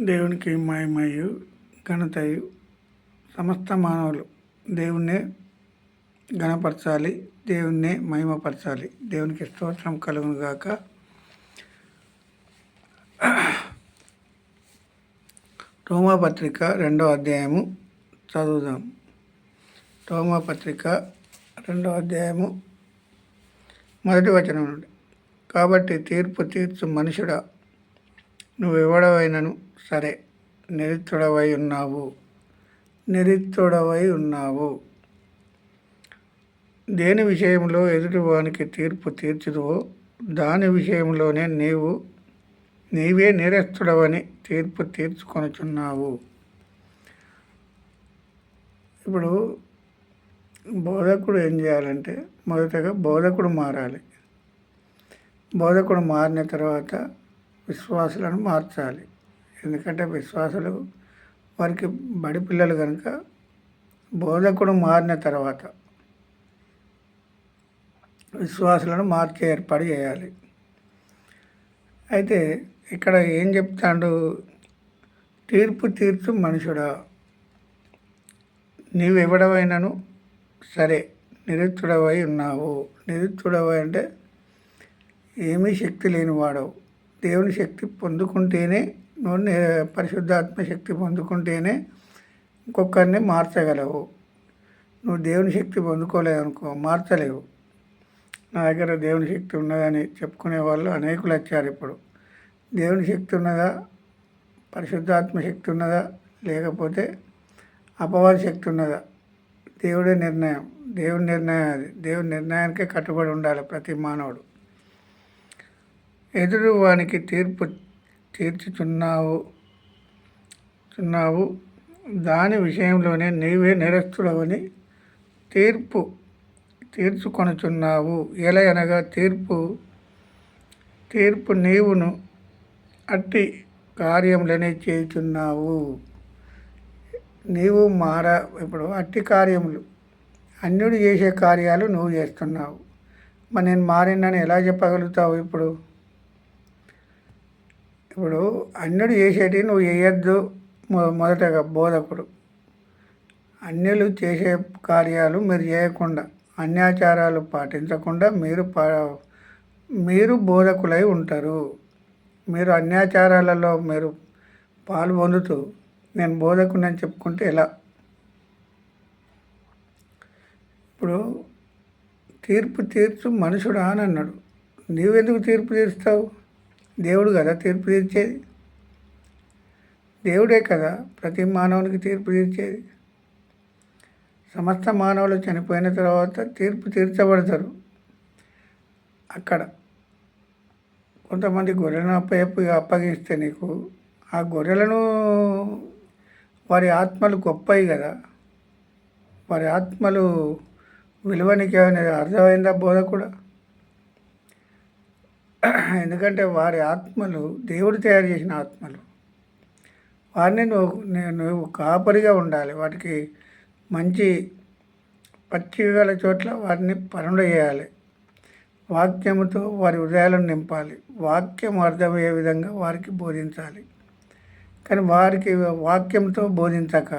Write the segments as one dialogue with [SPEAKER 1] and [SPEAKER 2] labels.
[SPEAKER 1] దేవునికి మహిమయు ఘనతయు సమస్త మానవులు దేవుణ్ణే ఘనపరచాలి దేవుణ్ణే మహిమపరచాలి. దేవునికి స్తోత్రం కలుగును గాక. రోమాపత్రిక రెండో అధ్యాయము చదువుదాం. రోమాపత్రిక రెండో అధ్యాయము మొదటి వచనం నుండి. కాబట్టి తీర్పు తీర్చు మనుషుడా నువ్వెవడవైనను? సరే నిరుత్తుడవై ఉన్నావు. నిరుత్తుడవై ఉన్నావు. దేని విషయంలో ఎదుటివానికి తీర్పు తీర్చుదువో దాని విషయంలోనే నీవు నీవే నిరస్తుడవని తీర్పు తీర్చుకొనుచున్నావు. ఇప్పుడు బోధకుడు ఏం చేయాలంటే మొదటగా బోధకుడు మారాలి. బోధకుడు మారిన తర్వాత విశ్వాసులను మార్చాలి. ఎందుకంటే విశ్వాసులు వారికి బడి పిల్లలు కనుక బోధకుడు మారిన తర్వాత విశ్వాసులను మార్చే ఏర్పాటు చేయాలి. అయితే ఇక్కడ ఏం చెప్తాడు? తీర్పు తీర్చు మనుషుడా నీవెవడవైనను సరే నిరుత్తుడవై ఉన్నావు. నిరుత్తుడవై అంటే ఏమీ శక్తి లేనివాడవు. దేవుని శక్తి పొందుకుంటేనే నువ్వు పరిశుద్ధాత్మ శక్తి పొందుకుంటేనే ఇంకొకరిని మార్చగలవు. నువ్వు దేవుని శక్తి పొందుకోలేవు అనుకో మార్చలేవు. నా దగ్గర దేవుని శక్తి ఉన్నదని చెప్పుకునే వాళ్ళు అనేకులు వచ్చారు ఇప్పుడు. దేవుని శక్తి ఉన్నదా? పరిశుద్ధాత్మ శక్తి ఉన్నదా? లేకపోతే అపవాద శక్తి ఉన్నదా? దేవుడే నిర్ణయం. దేవుని నిర్ణయం అది. దేవుని నిర్ణయానికే కట్టుబడి ఉండాలి ప్రతి మానవుడు. ఎదురువానికి తీర్పు తీర్చుచున్నావు చున్నావు. దాని విషయంలోనే నీవే నిరస్తుడవని తీర్పు తీర్చుకొనుచున్నావు. ఎలా అనగా తీర్పు తీర్పు నీవును అట్టి కార్యములనే చేయుచున్నావు. నీవు మార ఇప్పుడు అట్టి కార్యములు అన్యుడు చేసే కార్యాలు నువ్వు చేస్తున్నావు. మరి నేను మారినని ఎలా చెప్పగలుగుతావు ఇప్పుడు? ఇప్పుడు అన్యుడు చేసేటి నువ్వు చేయొద్దు మొ- మొదటగా బోధకుడు. అన్యులు చేసే కార్యాలు మీరు చేయకుండా అన్యాచారాలు పాటించకుండా మీరు పా మీరు బోధకులై ఉంటారు. మీరు అన్యాచారాలలో మీరు పాలు పొందుతూ నేను బోధకునని చెప్పుకుంటే ఎలా? ఇప్పుడు తీర్పు తీర్చు మనుషుడా అని అన్నాడు. నీవెందుకు తీర్పు తీరుస్తావు? దేవుడు కదా తీర్పు తీర్చేది. దేవుడే కదా ప్రతి మానవునికి తీర్పు తీర్చేది. సమస్త మానవులు చనిపోయిన తర్వాత తీర్పు తీర్చబడతారు. అక్కడ కొంతమంది గొర్రెలను అప్పయప్పు అప్పగిస్తే నీకు ఆ గొర్రెలను వారి ఆత్మలు గొప్పవి కదా. వారి ఆత్మలు విలువనికి ఏమైనా అర్థమైందా బోధ కూడా ఎందుకంటే వారి ఆత్మలు దేవుడు తయారు చేసిన ఆత్మలు. వారిని నువ్వు నువ్వు కాపరిగా ఉండాలి. వాటికి మంచి పచ్చిక గల చోట్ల వారిని పనులు చేయాలి. వాక్యముతో వారి హృదయాలను నింపాలి. వాక్యం అర్థమయ్యే విధంగా వారికి బోధించాలి. కానీ వారికి వాక్యంతో బోధించక.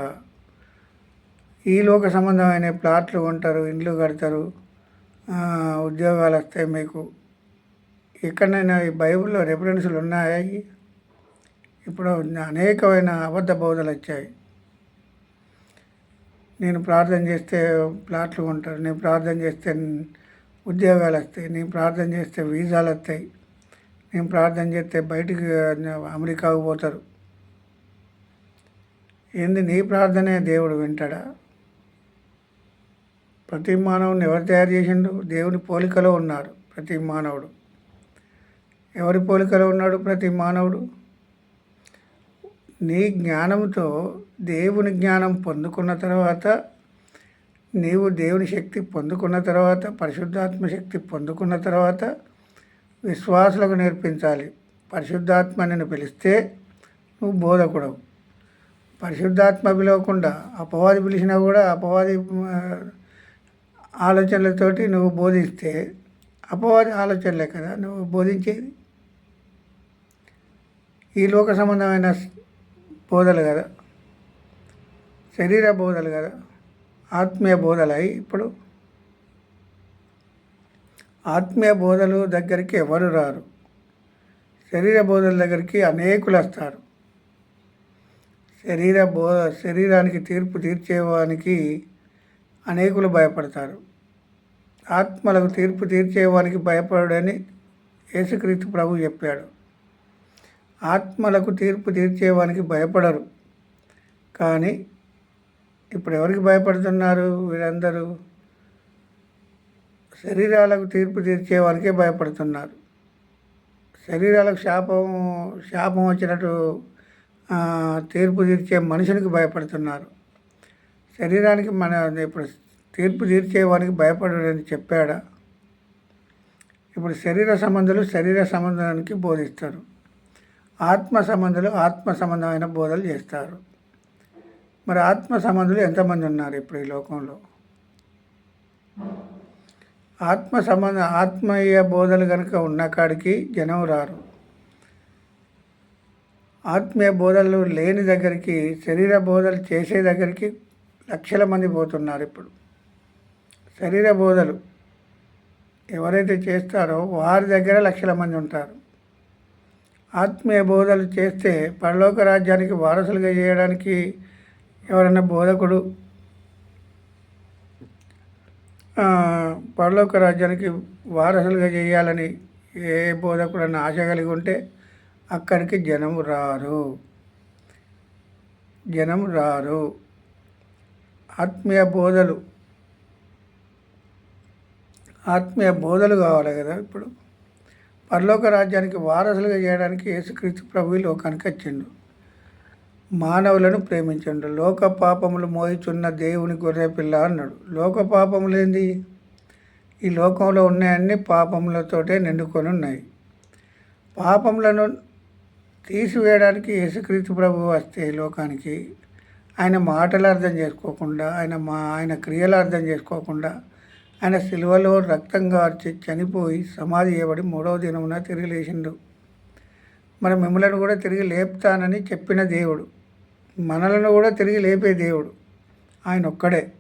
[SPEAKER 1] ఈ లోక సంబంధమైన ప్లాట్లు కొంటారు ఇండ్లు కడతారు ఉద్యోగాలు వస్తాయి మీకు. ఎక్కడైనా ఈ బైబిల్లో రెఫరెన్సులు ఉన్నాయా? ఇప్పుడు అనేకమైన అబద్ధ బోధలు వచ్చాయి. నేను ప్రార్థన చేస్తే ప్లాట్లు ఉంటారు నేను ప్రార్థన చేస్తే ఉద్యోగాలు వస్తాయి నేను ప్రార్థన చేస్తే వీసాలు వస్తాయి నేను ప్రార్థన చేస్తే బయటికి అమెరికాకు పోతారు. ఏంది నీ ప్రార్థనే దేవుడు వింటాడా? ప్రతి మానవుని ఎవరు తయారు చేసిండు? దేవుని పోలికలో ఉన్నారు ప్రతి మానవుడు. ఎవరి పోలికలో ఉన్నాడు ప్రతి మానవుడు? నీ జ్ఞానంతో దేవుని జ్ఞానం పొందుకున్న తర్వాత నీవు దేవుని శక్తి పొందుకున్న తర్వాత పరిశుద్ధాత్మ శక్తి పొందుకున్న తర్వాత విశ్వాసులకు నేర్పించాలి. పరిశుద్ధాత్మ నిన్ను పిలిస్తే నువ్వు బోధకుడవు. పరిశుద్ధాత్మ పిలవకుండా అపవాది పిలిచినా కూడా అపవాది ఆలోచనలతోటి నువ్వు బోధిస్తే అపవాది ఆలోచనలే కదా నువ్వు బోధించేది? ఈ లోక సంబంధమైన బోధలు కదా. శరీర బోధలు కదా. ఆత్మీయ బోధలు ఇప్పుడు. ఆత్మీయ బోధలు దగ్గరికి ఎవరు రారు? శరీర బోధల దగ్గరికి అనేకులు వస్తారు. శరీర బో శరీరానికి తీర్పు తీర్చేవానికి అనేకులు భయపడతారు. ఆత్మలకు తీర్పు తీర్చేవానికి భయపడని యేసుక్రీస్తు ప్రభు చెప్పాడు. ఆత్మలకు తీర్పు తీర్చేవానికి భయపడరు. కానీ ఇప్పుడు ఎవరికి భయపడుతున్నారు వీరందరూ శరీరాలకు తీర్పు తీర్చేవానికే భయపడుతున్నారు. శరీరాలకు శాపం శాపం వచ్చినట్టు తీర్పు తీర్చే మనుషునికి భయపడుతున్నారు. శరీరానికి మన ఇప్పుడు తీర్పు తీర్చేవానికి భయపడని చెప్పాడా? ఇప్పుడు శరీర సంబంధాలు శరీర సంబంధానికి బోధిస్తారు. ఆత్మ సంబంధులు ఆత్మ సంబంధమైన బోధలు చేస్తారు. మరి ఆత్మ సంబంధులు ఎంతమంది ఉన్నారు ఇప్పుడు ఈ లోకంలో? ఆత్మ సంబంధ ఆత్మీయ బోధలు కనుక ఉన్న కాడికి జనం రారు. ఆత్మీయ బోధలు లేని దగ్గరికి శరీర బోధలు చేసే దగ్గరికి లక్షల మంది పోతున్నారు ఇప్పుడు. శరీర బోధలు ఎవరైతే చేస్తారో వారి దగ్గర లక్షల మంది ఉంటారు. ఆత్మీయ బోధలు చేస్తే పరలోక రాజ్యానికి వారసులుగా చేయడానికి ఎవరైనా బోధకుడు? పరలోక రాజ్యానికి వారసులుగా చేయాలని ఏ బోధకుడన్నా ఆశ కలిగి ఉంటే అక్కడికి జనం రారు. జనం రారు. ఆత్మీయ బోధలు. ఆత్మీయ బోధలు కావాలి కదా ఇప్పుడు. పరలోక రాజ్యానికి వారసులుగా చేయడానికి యేసుక్రీస్తు ప్రభు లోకానికి వచ్చిండు. మానవులను ప్రేమించండు. లోక పాపములు మోయిచున్న దేవుని గొర్రె పిల్ల అన్నాడు. లోక పాపములు ఏంది? ఈ లోకంలో ఉన్నాయన్నీ పాపములతోటే నిండుకొని ఉన్నాయి. పాపములను తీసివేయడానికి యేసుక్రీస్తు ప్రభు వస్తే లోకానికి ఆయన మాటలు అర్థం చేసుకోకుండా ఆయన మా ఆయన క్రియలు అర్థం చేసుకోకుండా ఆయన సిలువలో రక్తం కార్చి చనిపోయి సమాధి చేయబడి మూడవ దినమున తిరిగి లేచిండు. మన మిమ్మలను కూడా తిరిగి లేపుతానని చెప్పిన దేవుడు. మనలను కూడా తిరిగి లేపే దేవుడు. ఆయన ఒక్కడే.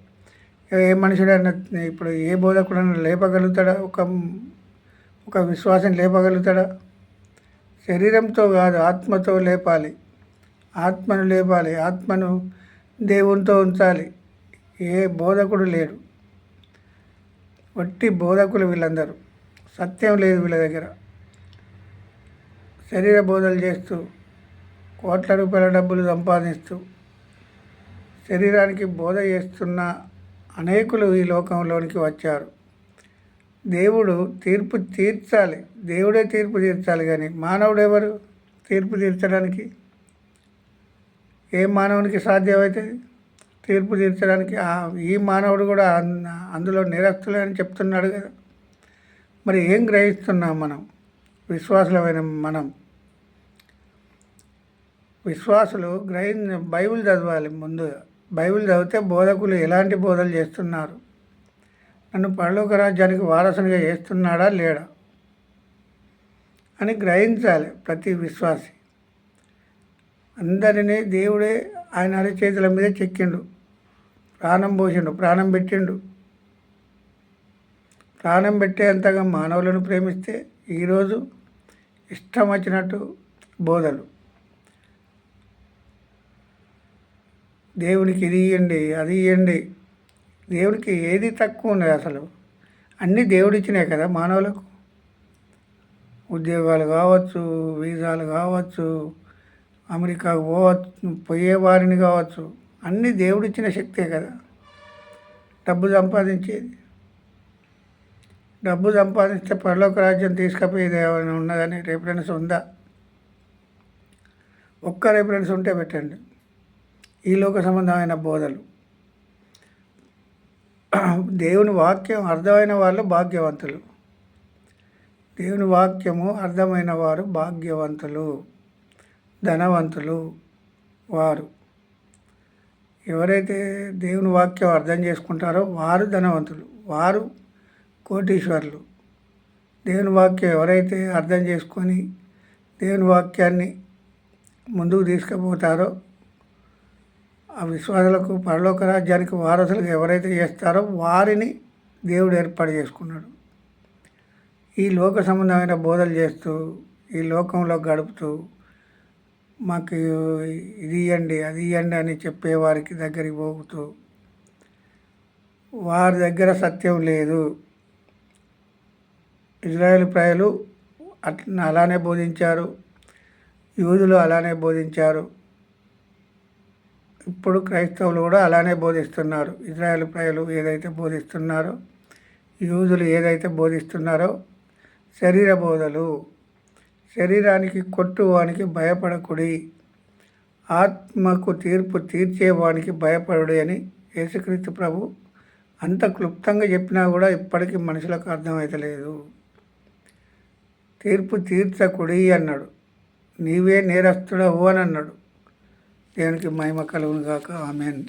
[SPEAKER 1] ఏ మనుషుడైనా ఇప్పుడు ఏ బోధకుడైనా లేపగలుగుతాడా? ఒక ఒక విశ్వాసం లేపగలుగుతాడా? శరీరంతో కాదు ఆత్మతో లేపాలి. ఆత్మను లేపాలి. ఆత్మను దేవునితో ఉంచాలి. ఏ బోధకుడు లేడు. వట్టి బోధకులు వీళ్ళందరూ. సత్యం లేదు వీళ్ళ దగ్గర. శరీర బోధలు చేస్తూ కోట్ల రూపాయల డబ్బులు సంపాదిస్తూ శరీరానికి బోధ చేస్తున్న అనేకులు ఈ లోకంలోనికి వచ్చారు. దేవుడు తీర్పు తీర్చాలి. దేవుడే తీర్పు తీర్చాలి కానీ మానవుడు ఎవరు? తీర్పు తీర్చడానికి ఏ మానవునికి సాధ్యమవుతుంది? తీర్పు తీర్చడానికి ఈ మానవుడు కూడా అందులో నిరస్తులే అని చెప్తున్నాడు కదా. మరి ఏం గ్రహిస్తున్నాం మనం? విశ్వాసులమైన మనం. విశ్వాసులు గ్రహి బైబిల్ చదవాలి ముందుగా బైబిల్ చదివితే బోధకులు ఎలాంటి బోధలు చేస్తున్నారు? నన్ను పరలోక రాజ్యానికి వారసునిగా చేస్తున్నాడా లేడా? అని గ్రహించాలి ప్రతి విశ్వాసి. అందరినీ దేవుడే ఆయన అరచేతుల మీద చెక్కిండు. ప్రాణం పోసిండు ప్రాణం పెట్టిండు. ప్రాణం పెట్టేంతగా మానవులను ప్రేమిస్తే ఈరోజు ఇష్టం వచ్చినట్టు బోధలు. దేవునికి ఇది ఇవ్వండి అది ఇవ్వండి దేవుడికి ఏది తక్కువ ఉన్నది అసలు? అన్నీ దేవుడిచ్చినాయి కదా మానవులకు? ఉద్యోగాలు కావచ్చు వీసాలు కావచ్చు అమెరికాకు పోవచ్చు పోయేవారిని కావచ్చు. అన్నీ దేవుడిచ్చిన శక్తే కదా. డబ్బు సంపాదించేది. డబ్బు సంపాదిస్తే పరలోక రాజ్యం తీసుకపోయేది ఏమైనా ఉన్నదని రిఫరెన్స్ ఉందా? ఒక్క రిఫరెన్స్ ఉంటే పెట్టండి. ఈ లోక సంబంధమైన బోధలు. దేవుని వాక్యం అర్థమైన వాళ్ళు భాగ్యవంతులు. దేవుని వాక్యము అర్థమైన వారు భాగ్యవంతులు. ధనవంతులు వారు. ఎవరైతే దేవుని వాక్యం అర్థం చేసుకుంటారో వారు ధనవంతులు వారు కోటీశ్వరులు. దేవుని వాక్యం ఎవరైతే అర్థం చేసుకొని దేవుని వాక్యాన్ని ముందుకు తీసుకుపోతారో ఆ విశ్వాసులకు పరలోక రాజ్యానికి వారసులకు ఎవరైతే చేస్తారో వారిని దేవుడు ఏర్పాటు చేసుకున్నాడు. ఈ లోక సంబంధమైన బోధలు చేస్తూ ఈ లోకంలో గడుపుతూ మాకు ఇది ఇవ్వండి అది ఇవ్వండి అని చెప్పేవారికి దగ్గరికి పోగుతూ వారి దగ్గర సత్యం లేదు. ఇజ్రాయేల్ ప్రజలు అట్ అలానే బోధించారు. యూదులు అలానే బోధించారు. ఇప్పుడు క్రైస్తవులు కూడా అలానే బోధిస్తున్నారు. ఇజ్రాయేల్ ప్రజలు ఏదైతే బోధిస్తున్నారో యూదులు ఏదైతే బోధిస్తున్నారో శరీర బోధలు శరీరానికి కొట్టువానికి భయపడకుడి. ఆత్మకు తీర్పు తీర్చేవానికి భయపడుడి అని యేసుక్రీస్తు ప్రభు అంత క్లుప్తంగా చెప్పినా కూడా ఇప్పటికీ మనుషులకు అర్థమవుతలేదు తీర్పు తీర్చకుడి అన్నాడు. నీవే నేరస్తుడవు అని అన్నాడు. దేవునికి మహిమ కలుగును గాక. ఆమెన్.